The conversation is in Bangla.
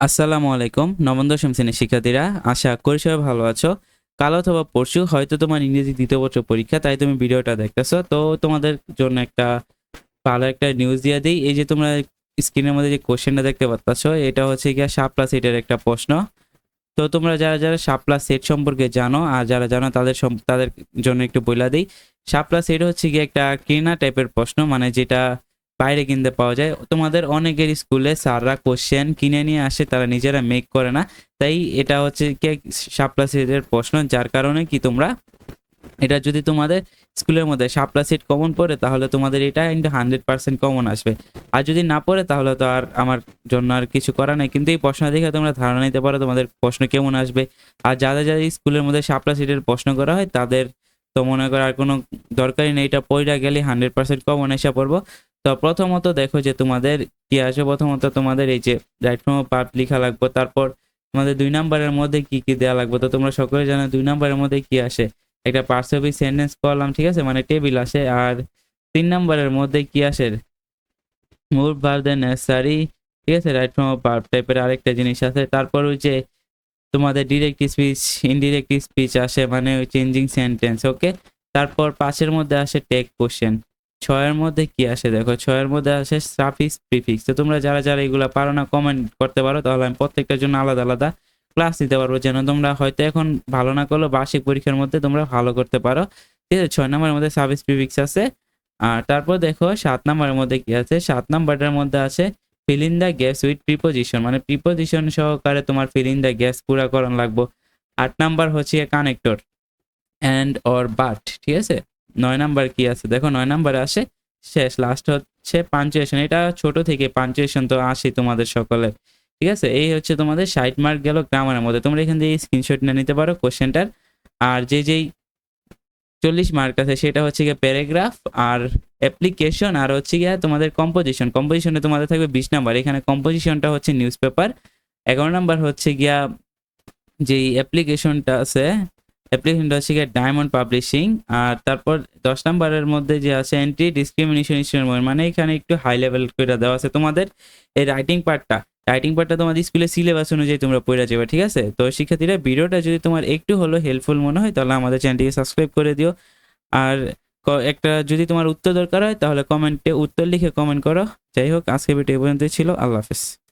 আসসালামু আলাইকুম নবম দশম শ্রেণির শিক্ষার্থীরা, আশা করি সবাই ভালো আছো। কাল অথবা পরশু, হয়তো তোমার ইংরেজি দ্বিতীয় বছর পরীক্ষা, তাই তুমি ভিডিওটা দেখতেছো। তো তোমাদের জন্য একটা ভালো একটা নিউজ দিয়ে দিই। এই যে তোমরা স্ক্রিনের মধ্যে যে কোশ্চেনটা দেখতে পাচ্ছ এটা হচ্ছে গিয়া সাপলা সেটের একটা প্রশ্ন। তো তোমরা যারা যারা সাপলা সেট সম্পর্কে জানো, আর যারা জানো তাদের তাদের জন্য একটু বইলা দিই। সাপলা সেট হচ্ছে গিয়ে একটা কিনা টাইপের প্রশ্ন মানে যেটা বাইরে কিনতে পাওয়া যায়। তোমাদের অনেকের স্কুলে স্যাররা কোশ্চেন কিনে নিয়ে আসে, তারা নিজেরা মেক করে না। তাই এটা হচ্ছে কি সাপলা সেটের প্রশ্ন, যার কারণে কি তোমরা, এটা যদি তোমাদের স্কুলের মধ্যে সাপলা সেট কমন পড়ে, তাহলে তোমাদের এটা কিন্তু হান্ড্রেড পার্সেন্ট কমন আসবে। আর যদি না পড়ে, তাহলে তো আর আমার জন্য আর কিছু করা নেই। কিন্তু এই প্রশ্ন দেখে তোমরা ধারণা নিতে পারো তোমাদের প্রশ্ন কেমন আসবে। আর যাদের যাদের স্কুলের মধ্যে সাপলা সেটের প্রশ্ন করা হয়, তাদের তো মনে করো আর কোনো দরকারই নেই। এটা পড়া গেলে হান্ড্রেড পার্সেন্ট কমন এসে পড়ব। তো প্রথমত দেখো যে তোমাদের কি আসে? প্রথমত তোমাদের এই যে রাইট ফ্রম পার্ট লেখা লাগবে। তারপর তোমাদের দুই নাম্বারের মধ্যে কি কি দেওয়া লাগবে? তো তোমরা সকলে জানো দুই নাম্বারের মধ্যে কি আসে? একটা পার্সেভিক সেন্টেন্স করলাম ঠিক আছে? মানে টেবিল আসে। আর তিন নাম্বারের মধ্যে কি আসে? মুভ ভার দেন নেসারি ঠিক আছে? রাইট ফ্রম পার্ট টাইপের আরেকটা জিনিস আছে। তারপর ওই যে তোমাদের ডিরেক্ট স্পিচ ইনডিরেক্ট স্পিচ আসে। মানে ওই চেঞ্জিং সেন্টেন্স ওকে তারপর পাশের মধ্যে আসে টেক কোশ্চেন ছয়ের মধ্যে কি আসে? দেখো, ছয়ের মধ্যে আসে সাফিক্স প্রিফিক্স তো তোমরা যারা যারা এগুলো পারো না কমেন্ট করতে পারো, তাহলে আমি প্রত্যেকটার জন্য আলাদা আলাদা ক্লাস দিতে পারব। যেন তোমরা হয়তো এখন ভালো না করলেও বার্ষিক পরীক্ষার মধ্যে তোমরা ভালো করতে পারো। ঠিক আছে, ছয় নম্বরের মধ্যে সাফিক্স প্রিফিক্স আছে। আর তারপর দেখো, সাত নম্বরের মধ্যে কি আছে? সাত নম্বরটার মধ্যে আছে fill the gas with preposition মানে প্রিপোজিশন সহকারে তোমার ফিল দ্য গ্যাস পুরা করান লাগবো। আট নাম্বার হচ্ছে কানেক্টর অ্যান্ড অর বাট ঠিক আছে? নয় নাম্বার কি আছে? দেখো নয় নাম্বারে আসে, শেষ লাস্ট হচ্ছে পাঞ্চুয়েশন এটা ছোট থেকে পাঞ্চুয়েশন তো আসে তোমাদের সকলের, ঠিক আছে? এই হচ্ছে তোমাদের ষাট মার্ক গেল গ্রামারের মধ্যে। তোমরা এখান থেকে স্ক্রিনশট নিয়ে নিতে পারো কোশ্চেনটার আর যে যেই চল্লিশ মার্ক আছে, সেটা হচ্ছে গিয়ে প্যারাগ্রাফ আর অ্যাপ্লিকেশন আর হচ্ছে গিয়ে তোমাদের কম্পোজিশন কম্পোজিশনে তোমাদের থাকবে বিশ নাম্বার। এখানে কম্পোজিশনটা হচ্ছে নিউজ পেপার এগারো নাম্বার হচ্ছে গিয়া যেই অ্যাপ্লিকেশনটা আছে অ্যাপ্লিকেশনটা হচ্ছে গিয়ে ডায়মন্ড পাবলিশিং আর তারপর দশ নাম্বারের মধ্যে যে আছে অ্যান্টি ডিসক্রিমিনেশন মানে এখানে একটু হাই লেভেল করে দেওয়া আছে তোমাদের এই রাইটিং পার্টটা রাইটিং পার্টটা তোমাদের স্কুলের সিলেবাস অনুযায়ী তোমরা পড়ে যাবে, ঠিক আছে? তো শিক্ষার্থীরা ভিডিওটা যদি তোমার একটু হলো হেল্পফুল মনে হয়, তাহলে আমাদের চ্যানেলটিকে সাবস্ক্রাইব করে দিও। আর একটা যদি তোমার উত্তর দরকার হয়, তাহলে কমেন্টে উত্তর লিখে কমেন্ট করো। যাই হোক আজকে ভিডিও এই পর্যন্তই ছিল। আল্লাহ হাফেজ।